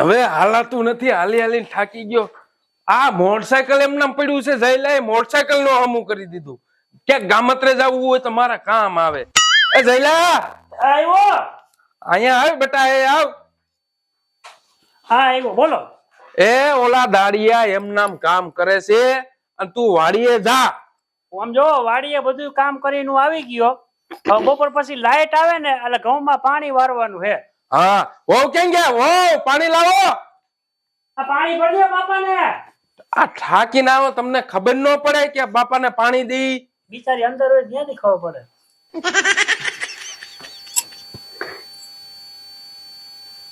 હવે હાલાતું નથી હાલી હાલીને થાકી ગયો. આ મોટરસાયકલ એમ નામ પડ્યું છે જયલા મોટરસાયકલ નો હમું કરી દીધું. ક્યાંક ગામત્રે જવું હોય તો મારા કામ આવે. એ જયલા! આવ્યો અહીંયા આવ બેટા એ આવ. હા આવ્યો બોલો. એ ઓલા દાડિયા એમ નામ કામ કરે છે અને તું વાડીએ જા. આમ જો વાડીએ બધું કામ કરીને આવી ગયો. બપોર પછી લાઈટ આવે ને એટલે ઘઉંમાં પાણી વારવાનું હે હા ઓ કેમ ગયા? ઓ પાણી લાવો. પાણી ભરજો બાપાને. આ થાકીને આવો તમને ખબર ન પડે કે બાપાને પાણી દી. બિચારી અંદર હોય ત્યાંથી ખબર પડે.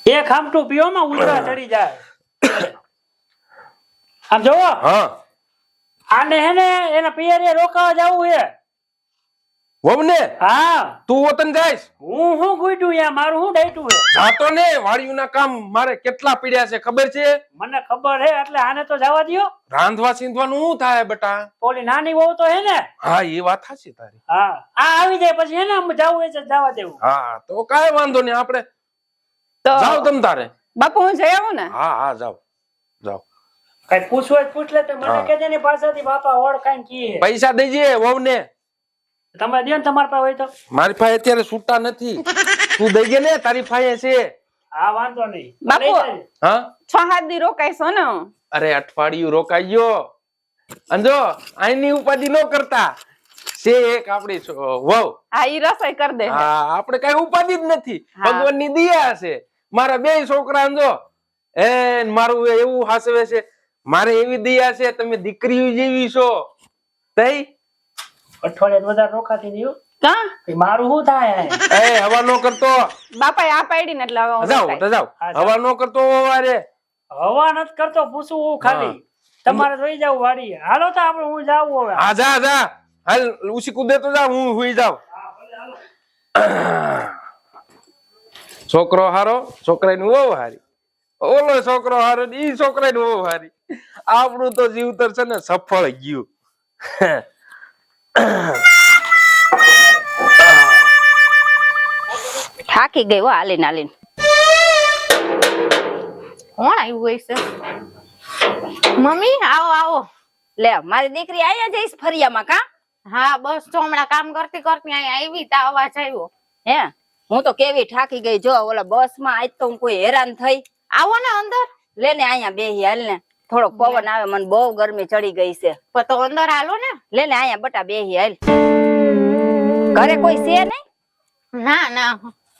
એક આમટું પીઓ માં ઉતરા ચડી જાય. આમ જોવો. હા. આને હે ને એના પિયરે રોકાવા જવું હે વહુને હા. તું વતન જઈશ. હું હું ગુડ્યું યા મારું હું ડેટું હે જાતો ને વાડીઓના કામ મારે કેટલા પીડ્યા છે ખબર છે? મને ખબર હે એટલે આને તો જવા દયો. રાંધવા સીંધવાનું શું થાય બેટા? ઓલી નાની વહુ તો હે ને? હા એ વાત સાચી તારી. હા. આ આવી જાય પછી હે ને આમ જાવું હોય જવા દેવું. હા તો કાય વાંધો નહીં આપણે તો જાવ તમ તારે. બાપુ હું જઈ આવું ને? હા હા જાવ. જાવ. કઈ પૂછવું પૂછ લે તો મને કે કેજે ને પાછળથી બાપા ઓળખાણ કી પૈસા દેજે વહુને. તમે દે ને તમારા પાસે હોય તો. મારી પાસે અત્યારે છૂટા નથી. તું દેજે ને તારી પાસે છે. હા વાંધો નહીં. બાપુ. હા? છ હાથ દી રોકાઈશો ને. અરે અઠવાડિયું રોકાઈ ગયો અંજો આઈની ઉપાધિ ન કરતા. છે એક આપણી વહુ. હા ઈ રસોઈ કરી દે. હા આપણે કઈ ઉપાધિ જ નથી. ભગવાનની દયા છે. મારા બે છોકરા જો એ મારું એવું હાસવે છે. મારે એવી દયા છે તમે દીકરીઓ જેવી છો. તઈ? અઠવાડિયા વધારે રોકાતી નહીં કા? મારું શું થાય એ હવા નો કરતો. બાપાએ આ પાડી ને એટલે હવે હું જાઓ રોકાઈ. તો જાઓ. હા, જાઓ. હવા નો કરતો વારે. હવા નથી કરતો પૂછું હું ખાલી. તમારે જોઈ જાવ વાડી હાલો તો આપણે હું જાવું હવે. હા જા જા. હાલ ઉસી કુદે તો જા હું હુઈ જાઉં. છોકરો હારો છોકરાની વહુ હારી. ઓલો છોકરો હારો ને ઈ છોકરાની વહુ હારી. આપણું તો જીવતર છે ને સફળ ગયું. થાકી ગઈ હો હાલીને હાલીને. કોણ આવ્યું હોય છે? મમ્મી આવો આવો. લે મારી દીકરી આયા જઈશ ફરિયામાં કા? હા બસ તો હમણાં કામ કરતી કરતી અહીંયા આવી તા અવાજ આવ્યો. હે હું તો કેવી થાકી ગઈ. જો ઓલા બસમાં આજ તો હું કોઈ હેરાન થઈ. આવો ને અંદર. લે ને અહીંયા બેહી હાલ ને. થોડોક પવન આવે મને બહુ ગરમી ચડી ગઈ છે. તો અંદર હાલો ને. લે લે અહીંયા બટા બેહી હાલ. ઘરે કોઈ છે નહીં? ના ના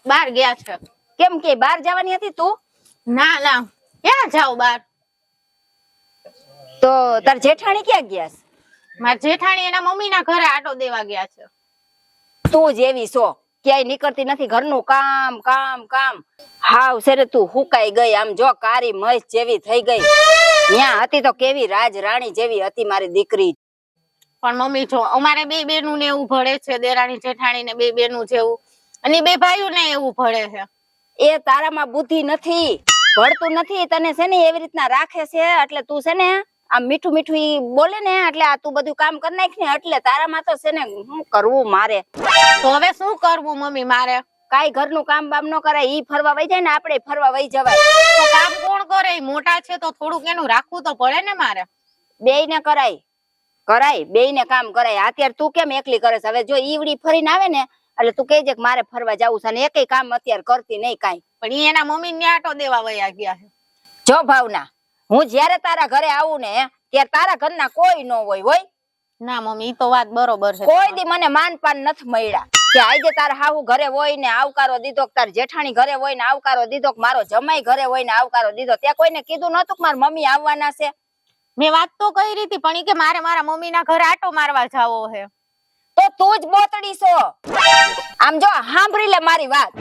બહાર ગયા છે. કેમ કે બહાર જવાની હતી તું? ના ના ક્યાં જાવ બાર તો તાર જેઠાણી ક્યાં ગયા છે? મારા જેઠાણી એના મમ્મી ના ઘરે આટો દેવા ગયા છે. તું જેવી છો ક્યાંય નીકળતી નથી ઘરનું કામ કામ કામ. હાવ સેરે તું હુકાઈ ગઈ આમ જો કારી મસ જેવી થઈ ગઈ. ત્યાં હતી તો કેવી રાજ રાણી જેવી હતી મારી દીકરી. પણ મમ્મી જો અમારે બે બેનું ને એવું ભળે છે દેરાણી જેઠાણી ને બે બેનું જેવું. અને બે ભાઈઓ ને એવું ભળે છે. એ તારામાં બુદ્ધિ નથી ભળતું નથી તને છે ને એવી રીતના રાખે છે એટલે તું છે ને આમ મીઠું મીઠું ઈ બોલે ને એટલે આ તું બધું કામ કરી નાખ ને એટલે તારામાં તો છે ને શું કરવું મારે? તો હવે શું કરવું મમ્મી મારે? કાઈ ઘરનું કામ બામ ન કરાય ઈ ફરવા વઈ જાય ને આપણે ફરવા વઈ જવાય. તો કામ કોણ કરે? મોટા છે તો થોડુંક એનું રાખવું તો પડે ને મારે. બેય ને કરાય. કરાય બે ને કામ કરાય. અત્યારે તું કેમ એકલી કરે છે? હવે જો ઈવડી ફરીને આવે ને એટલે તું કહેજે કે મારે ફરવા જવું છે અને એકેય કામ અત્યારે કરતી નહીં કાંઈ. પણ ઈ એના મમ્મી ને આટો દેવા વયા ગયા છે. જો ભાવના હું જ્યારે તારા ઘરે આવું ને ત્યારે તારા ઘરના કોઈ ન હોય હોય? ના મમ્મી તો વાત બરોબર છે. કોઈ દી મને માન પાન નથી મળ્યા. કે આજે તારા હાહુ ઘરે હોય ને આવકારો દીધો તાર જેઠાણી ઘરે હોય ને આવકારો દીધો કે મારો જમાઈ ઘરે હોય ને આવકારો દીધો. ત્યાં કોઈને કીધું નતું કે મારી મમ્મી આવવાના છે? મેં વાત તો કરી હતી પણ કે મારે મારા મમ્મી ના ઘરે આટો મારવા જાવો છે તો તું જ બોતડી છો. આમ જો સાંભળી લે મારી વાત.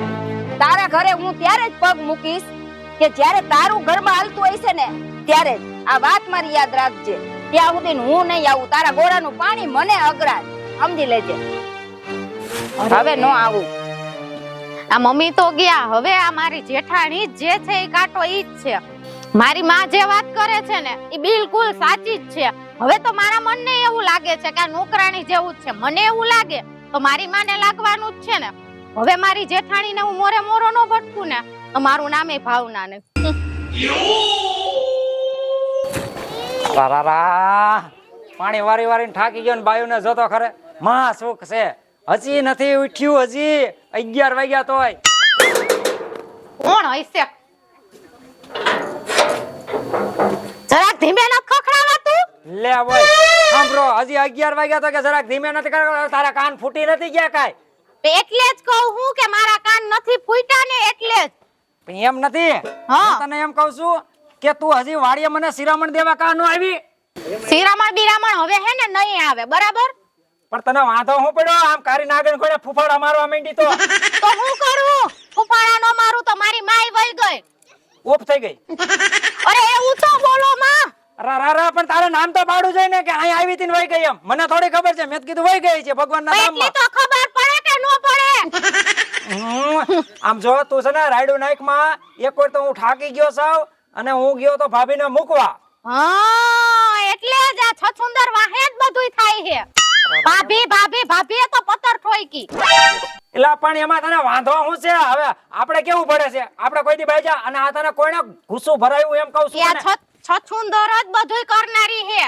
તારા ઘરે હું ત્યારે જ પગ મૂકીશ કે જ્યારે તારું ઘરમાં હાલતું હશે ને ત્યારે જ. આ વાત મારી યાદ રાખજે. ત્યાં સુધી હું નહીં આવું તારા ગોળાનું પાણી મને અગરાજ સમજી લેજે. હવે નો આવું. આ મમ્મી તો ગયા હવે આ મારી જેઠાણી જે છે એ કાંટો ઈ જ છે. મારી માં જે વાત કરે છે ને એ બિલકુલ સાચી જ છે. હવે તો મારા મનને એવું લાગે છે કે આ નોકરાણી જેવું જ છે. મને એવું લાગે તો મારી માને લાગવાનું જ છે ને. હવે મારી જેઠાણીને હું મોરે મોરો નો ભટકું ને તો મારું એ ભાવના ને રારા પાણી વારી વારીને થાકી ગયો ને બાયુને જોતો ખરે માં સુખ છે? હજી નથી ઉઠ્યું હજી? અગિયાર વાગ્યા તોય. કોણ હશે? બોય સાંભળો હજી અગિયાર વાગ્યા તો કે જરાક ધીમે નથી કરવાનો તારા કાન ફૂટી નથી ગયા કાંઈ? એટલે જ કહું હું કે મારા કાન નથી ફૂટ્યા ને એટલે જ. એમ નથી? હું. તને એમ કહું છું કે તું હજી વાડીએ મને શિરામણ દેવા કાં આવી? શિરામણ બિરામણ હવે હે ને નહીં આવે બરાબર? પણ તને વાંધો હું પડ્યો? આમ કારી નાગણ કોઈને ફૂફાડા મારવા માંડી તો? તો હું કરું? ફૂફાડા નો મારું તો મારી માય વઈ ગઈ. ઓફ થઈ ગઈ અરે એવું તો બોલો માં રા રા રા પણ તારે નામ તો પાડું જોઈએ ને કે અહીં આવી હતી વહી ગઈ એમ. મને થોડી ખબર છે. મેં કીધું વહી ગઈ છે ભગવાનના એટલી નામમાં. તો ખબર પડે કે નો પડે? હમ, આમ જો તું છે ને રાયડુ નાઈકમાં એક વાર તો હું ઠાકી ગયો સાવ અને હું ગયો તો ભાભીને મૂકવા. હા એટલે જ આ છછુંદર વાહે જ બધુંય થાય છે. ભાભી ભાભી ભાભીએ તો પતર ઠોકી એટલે પણ એમાં તને વાંધો શું છે? હવે આપણે કેવું પડે છે? આપણે કોઈ દી બેજા અને આ તને કોઈને ગુસ્સો ભરાયું એમ કહું કે આ છું તને. છ- છછુંદર જ બધુંય કરનારી હે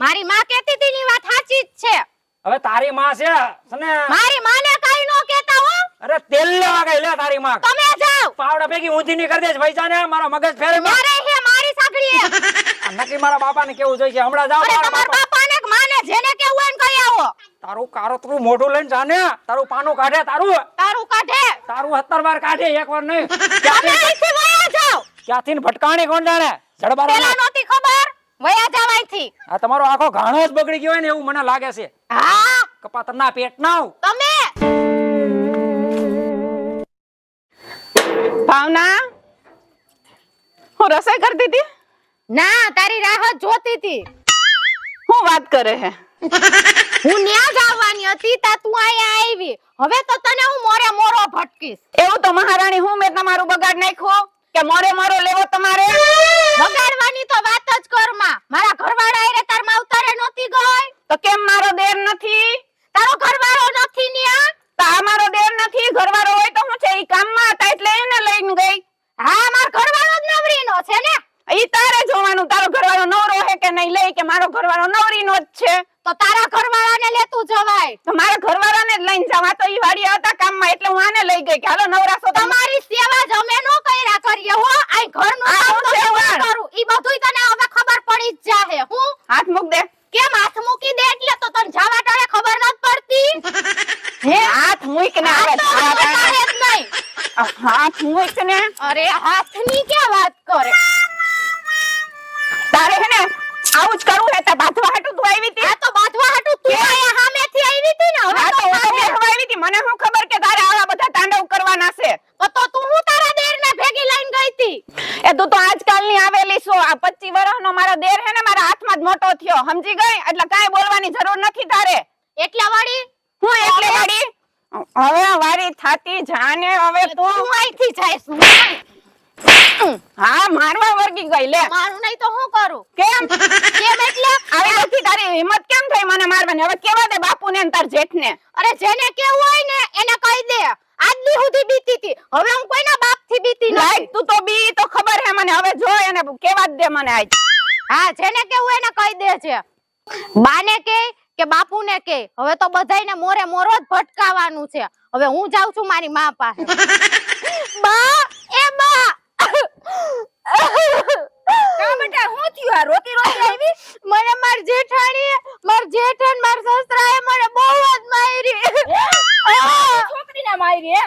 મારી માં કેતી હતી ની વાત સાચી જ છે. હવે તારી માં છે સને? મારી માને કાઈ નો કેતા હો. અરે તેલ લેવા ગઈ લે તારી માં. તમે જાવ પાવડા ભેગી ઊંધી ની કરી દેજ પૈસા ને મારો મગજ ફેરે મારે હે મારી સાગડીએ હે નકી મારા બાપા ને કેવું જોઈએ હમણાં જાવ અરે મારા તમાર બાપા. ને માને જેને કેવું એમ કહી આવો. તારું કારોતરું મોઢું લઈને જાને. તારું પાનું કાઢે તારું. તારું કાઢે. તારું સત્તર વાર કાઢે એક વાર નહીં. ક્યાંથી? ભટકાણી કોણ જાણે? જડબારા પેલા નહોતી ખબર? વયા જાવ અહીંથી આ તમારો આખો ઘાણો જ બગડી ગયો ને એવું મને લાગે છે. હા? કપાતરના પેટ ના તમે? ભાવના? હું રસોઈ કરતી હતી? ના તારી રાહ જોતી હતી. હું વાત કરે હે? હું ન્યા જવાની હતી તા તું અહીંયા આવી. હવે તો તને હું મોરે મોરો ભટકીશ. એવું તો મહારાણી હું મેં તમારું બગાડ નાખ્યો કે મોરે મોરો લેવો તમારે? બગાડવાની તો વાત જ કરમાં મારા ઘરવાળા એરે તાર માવતરે નોતી ગઈ તો કેમ મારો દેર નથી? તારો ઘરવાળો નથી ન્યા તો મારો દેર નથી ઘરવાળો હોય તો હું છે ઈ કામમાં હતા એટલે એને લઈને ગઈ. હા માર ઘરવાળો જ નવરીનો છે ને? ઈ તારે જોવાનું તારો ઘરવાળો નવરો હે કે નહીં? લઈ કે મારો ઘરવાળો નવરીનો જ છે. તો તારા ઘરવાળાને લેતું જવાય. તો મારા ઘરવાળાને જ લઈને જવા તો ઈ વાડી હતા કામમાં એટલે હું આને લઈ ગઈ કે હાલો નવરાશો તમારી સેવા જ અમે નો કર્યા કરીએ હો. આ ઘરનું કામ તો હું કરું. ઈ બધું તને હવે ખબર પડી જ જાહે. હું? હાથ મૂક દે. કેમ હાથ મૂકી દે એટલે તો તને જવા ટાળે ખબર ન પડતી? હે? હાથ મૂક ને આવે જ નહીં. હાથ મૂક ને. અરે હાથની કે વાત કરે? તારે હે ને આવું જ કરવું હે તો બાંધવા હાટું તું આવી હતી? આ તો બાંધવા હાટું તું અહીંયા સામેથી આવી હતી ને? હવે તો હું મારે- આવી હતી. મને શું ખબર કે તારે આવા બધા તાંડવ કરવાના છે? તો તો હું તારા દેરને ભેગી લઈને ગઈ હતી? એ તું તો આજકાલની આવેલી છો. આ 25 વર્ષનો મારો દેર હે ને મારા હાથમાં જ મોટો થયો. સમજી ગઈ? એટલે કાઈ બોલવાની જરૂર નથી તારે. એટલે વાળી? હું એટલે વાડી હવે વારી થાતી જાને હવે તું તું અહીંથી જઈશ હું. મારવા વર્ગી ગઈ લે. મારું નહીં તો હું કરું? કેમ? કેમ એટલે? આવી બધી તારી હિંમત કેમ થઈ મને મારવાની? હવે કેવા દે બાપુને ને તાર જેઠને? અરે જેને કેવું હોય ને એને કહી દે. આજ દી સુધી બીતી હતી હવે હું કોઈના બાપથી બીતી નથી. તું તો બી તો ખબર હે મને. હવે જો એને કેવા દે મને આજ. હા જેને કેવું એને કહી દે છે. બાને કે કે બાપુને કે. હવે તો બધાયને મોરે મોરો જ ભટકાવાનું છે. હવે હું જાઉં છું મારી મા પાસે. બા કા બેટા હું થયું? આ રોતી રોતી આવી? મને માર જેઠાણી માર જેઠાણ માર સસરાએ મને બહુ જ મારી. છોકરીને મારી હે?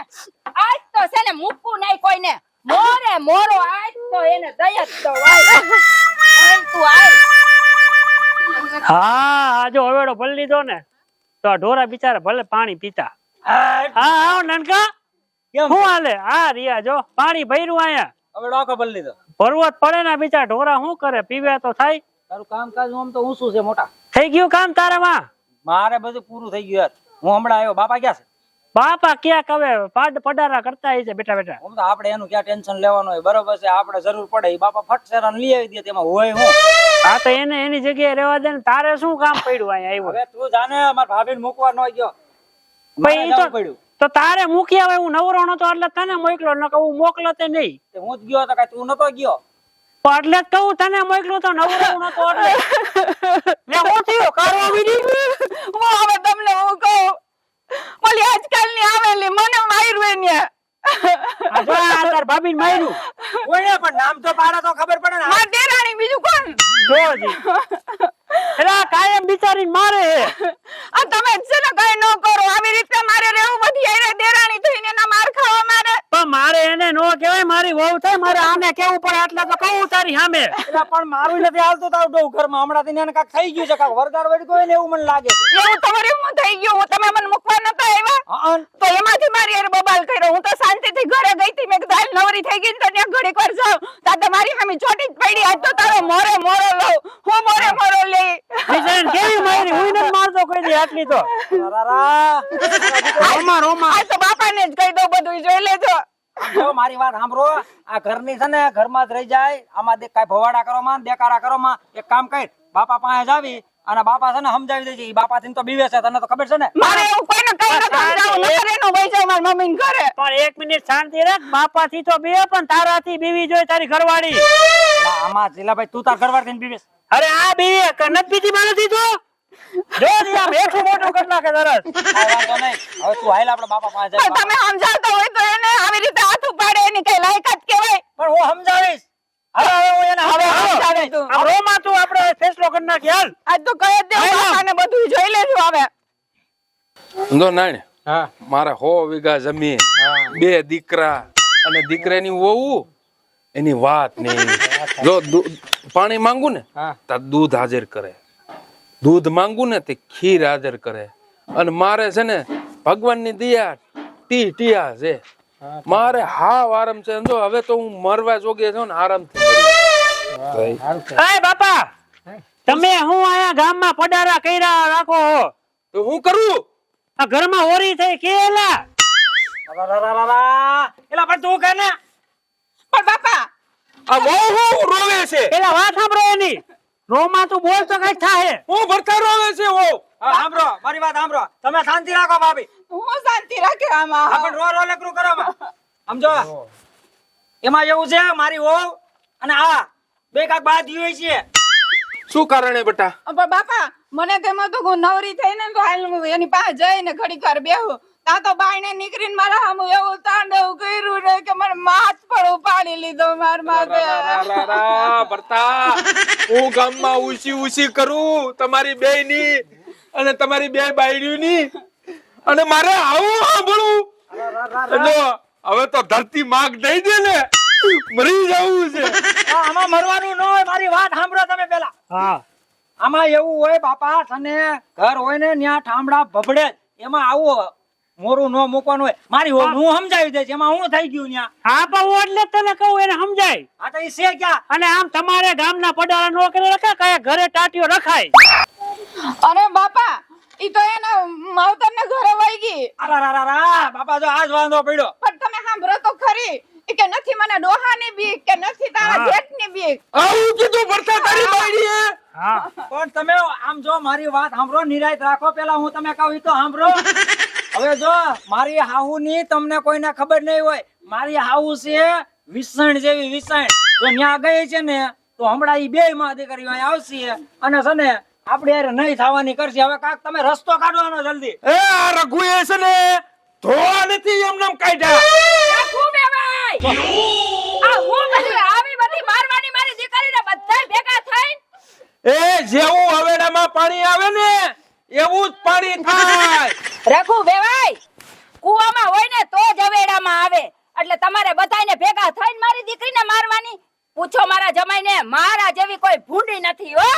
આજ તો છે ને મૂકવું નહીં કોઈને. મોરે મોરો આજ તો એને દયા જ તો વાય આય તું આય. હા આજો હવેડો ભરી લીધો ને તો આ ઢોરા બિચારા ભલે પાણી પીતા. હા આવો નનકા. શું હાલે? હા રિયા જો પાણી ભર્યું આયા હવે ડોકો ભરી લીધો. ભરવો પડે ને બીજા ઢોરા શું કરે? પીવે તો થાય. તારું કામકાજ આમ તો ઊંચું છે મોટા. થઈ ગયું કામ તારામાં મારે બધું પૂરું થઈ ગયું યાર. હું હમણાં આવ્યો. બાપા ક્યાં છે? બાપા ક્યાંક હવે પાડ પડારા કરતા છે બેટા બેટા તો આપણે એનું ક્યાં ટેન્શન લેવાનું હોય? બરોબર છે આપણે જરૂર પડે. એ બાપા ફટ સેરાને લઈ આવી દે તેમાં હોય હું. હા તો એને એની જગ્યાએ રહેવા દે ને તારે શું કામ પડ્યું અહીંયા આવ્યો? હવે તું જાને મારા ભાભીને મૂકવા ન ગયો. ભાઈ તો પડ્યું. તો તારે મૂકી આવે હું નવરો નતો એટલે તને મોકલો ન હું મોકલો તે નહીં. હું જ ગયો તો કઈ તું નતો ગયો? એટલે જ કહું તને મોકલું તો નવરો નતો એટલે. લે હું થયું? કારો બીજી હું હવે તમને હું કહું ઓલી આજકાલની આવેલી મને માર્યું એને. આ જો આ તાર ભાભીને માર્યું. ઓય પણ નામ તો પાડે તો ખબર પડે ને મારી દેરાણી બીજું કોણ જોજી એલા કાયમ બિચારીને મારે હે આ તમે જ છે ને કઈ ન કરો આવી રીતે મારે રહેવું બધી હારે દેરાણી થઈને એના માર ખાવા મારે પણ મારે એને નો કહેવાય મારી વહુ થાય મારે આને કેવું પડે એટલે તો કહું તારી સામે પણ મારું નથી હાલતું તારું ડોહ હમણાં થી એને કાંઈક થઈ ગયું છે કાક વરગાડ વળી ગયો ને એવું મને લાગે છે. એવું તમારે હું થઈ ગયું? હું તમે મને મૂકવા નતા આવ્યા? તો એમાંથી મારી હારે બબાલ કર્યો. હું તો શાંતિથી ઘરે ગઈ હતી. મેં કીધું હાલ નવરી થઈ ગઈ ને તો ત્યાં ઘડીક વાર જાવ તા તમારી સામે ચોટી જ પડી. આજ તો તારો મોરે મોરો લઉં. હું મોરે મોરો લઈ. કેવી મારી? હું નથી મારતો કોઈ દી આટલી તો. રારા. રોમા રોમા આ તો બાપાને જ કહી દઉં બધું જોઈ લેજો. મારી વાત સાંભળો આ ઘરની છે ને ઘરમાં જ રહી જાય. આમાં કઈ ભવાડા કરો માં દેકારા કરો માં એક કામ કર બાપા પાસે જાવી અને બાપા છે ને સમજાવી દેજે. બાપા થી તો બીવે છે તને તો ખબર છે ને? મારે એવું કોઈને કઈ ન મારી ઘરે. પણ એક મિનિટ શાંતિ રાખ બાપા થી તો પણ તારાથી બીવી જોઈ તારી ઘરવાળી. આમાં જીલાભાઈ તું તાર ઘરવાળી બીવે અરે આ બીવી નથી બીજી મારાથી તો? જો જી આમ એકલું મોટું કટ નાખે તરત. હવે તું હાલ આપણા બાપા પાસે પણ તમે સમજાવતા હોય તો એને આવી રીતે હાથ ઉપાડે એની કઈ લાયકાત કહેવાય. પણ હું સમજાવીશ. હવે હવે હું એને હવે સમજાવીશ. તું. આ રોમાં તું આપણે ફેસલો કરી નાખી. હાલ. આજ તો કહી દે બાપાને બધું જોઈ લેજો હવે. જો નાણે હા. મારે હો વીઘા જમીન બે દીકરા અને દીકરાની વહુ એની વાત નહીં. જો પાણી માંગુ ને હા. તો દૂધ હાજર કરે. દૂધ માંગુ ને તે ખીર હાજર કરે. અને મારે છે ને ભગવાનની દયા ટી ટીયા છે. મારે હાવ આરામ છે. જો હવે તો હું મરવા જોગે છું ને આરામથી બાપા! તમે હું આયા ગામમાં પડારા કર્યા રાખો તો હું કરું? આ ઘરમાં ઓરી થઈ કેલા. એલા? પણ તું કે ને? પણ બાપા! આ બહુ રોવે છે. એલા વાત સાંભળો એની. રોમા તું બોલ તો કઈ થાય હું ભરતા રોવે છે ઓ સાંભળો મારી વાત સાંભળો. તમે શાંતિ રાખો ભાભી. હું શાંતિ રાખે આમાં. આપણ રો રો લકરું કરો સમજો? એમાં એવું છે મારી ઓ અને આ બે કાક બાદ હોય છે. શું કારણે બેટા? પણ બાપા મને તેમાં તો હું નવરી થઈને તો હાલ એની પાસે જઈને ઘડી વાર બેહું. તા તો બાઈને નીકળીને મારા સામું એવું તાંડવ કર્યું ને કે મને માથ પણ ઉપાડી લીધો માર માથે. ભરતા. હું ગામમાં ઉસી ઉસી કરું તમારી બે ની અને તમારી બે બાયડીઓ ની અને મારે આવું સાંભળવું. જો હવે તો ધરતી માગ દઈ દે ને મરી જવું છે. આમાં મરવાનું ન હોય મારી વાત સાંભળો તમે પેલા. હા. આમાં એવું હોય બાપા તને ઘર હોય ને ત્યાં ઠામડા ભભડે એમાં આવું મોરું નો મૂકવાનું હોય. મારી હું સમજાવી દઈશ. એમાં હું થઈ ગયું ત્યાં હા પણ હું એટલે તને કહું એને સમજાય. આ તો એ છે ક્યાં? અને આમ તમારે ગામના પડારા નો કરી રખા કયા ઘરે ટાટીઓ રખાય. અરે બાપા ઈ તો એના માવતરને ઘરે વહી ગઈ. અરારારારા, બાપા જો આજ વાંધો પડ્યો. પણ તમે સાંભળો તો ખરી કે નથી મને ડોહાની બીક કે નથી તારા હા. જેઠની બીક. આવું કીધું ભરતા તારી બાયડીએ હા. પણ તમે આમ જો મારી વાત સાંભળો નિરાયત રાખો. પેલા હું તમે કહું ઈ તો સાંભળો. હવે જો મારી હાહુ ની તમને કોઈને ખબર નહીં હોય મારી હાહુ છે વિસણ જેવી વિસણ. જો ન્યા ગઈ છે ને તો હમણાં ઈ બે માં અધિકારીઓ આવશે અને છે ને આપણે યાર નહીં થવાની કરશે. હવે કાક તમે રસ્તો કાઢવાનો જલ્દી. એ આ રઘુએ છે ને ધોવા નથી એમ નામ કાઢ્યા. આ હું બધી આવી બધી મારવાની મારી દીકરીને બધા ભેગા થઈને? એ જેવું હવેડામાં પાણી આવે ને એવું જ પાણી થાય. રઘુ વેવાય! કુવામાં હોય ને તો જવેડામાં આવે. એટલે તમારે બધાને ભેગા થઈને મારી દીકરીને મારવાની? પૂછો મારા જમાઈને મારા જેવી કોઈ ભૂંડી નથી હો!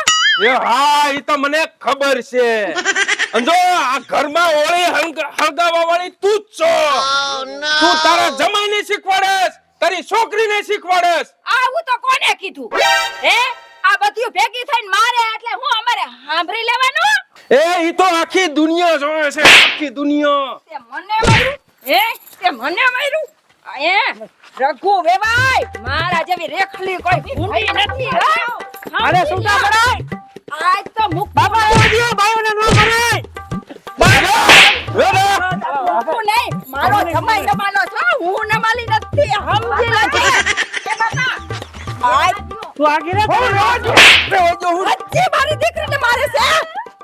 એ હા ઈ તો મને ખબર છે. અને જો આ ઘરમાં ઓળી હળગ- હળગાવા વાળી તું જ છો. તું તારા જમાઈને શીખવાડેસ તારી છોકરીને શીખવાડેસ આવું તો કોને કીધું? હે? આ બધું ભેગી થઈને મારે એટલે હું અમારે સાંભળી લેવાનું? એ ઈ તો આખી દુનિયા જોવે છે આખી દુનિયા. તે મને માર્યું? હે? તે મને માર્યું? એ રઘુ વે ભાઈ મારા જેવી રેખલી કોઈ ભૂંડી નથી. અરે શું પડાય આજ તો મુક બાબા એ દિયો ભાઈઓને ન કરે હું નહીં મારો જમાઈ જમાનો છો હું. ન માલી નથી. સમજી નથી. કે બાબા આજ તું આગળ હું રોજ. મારી દીકરીને મારે છે.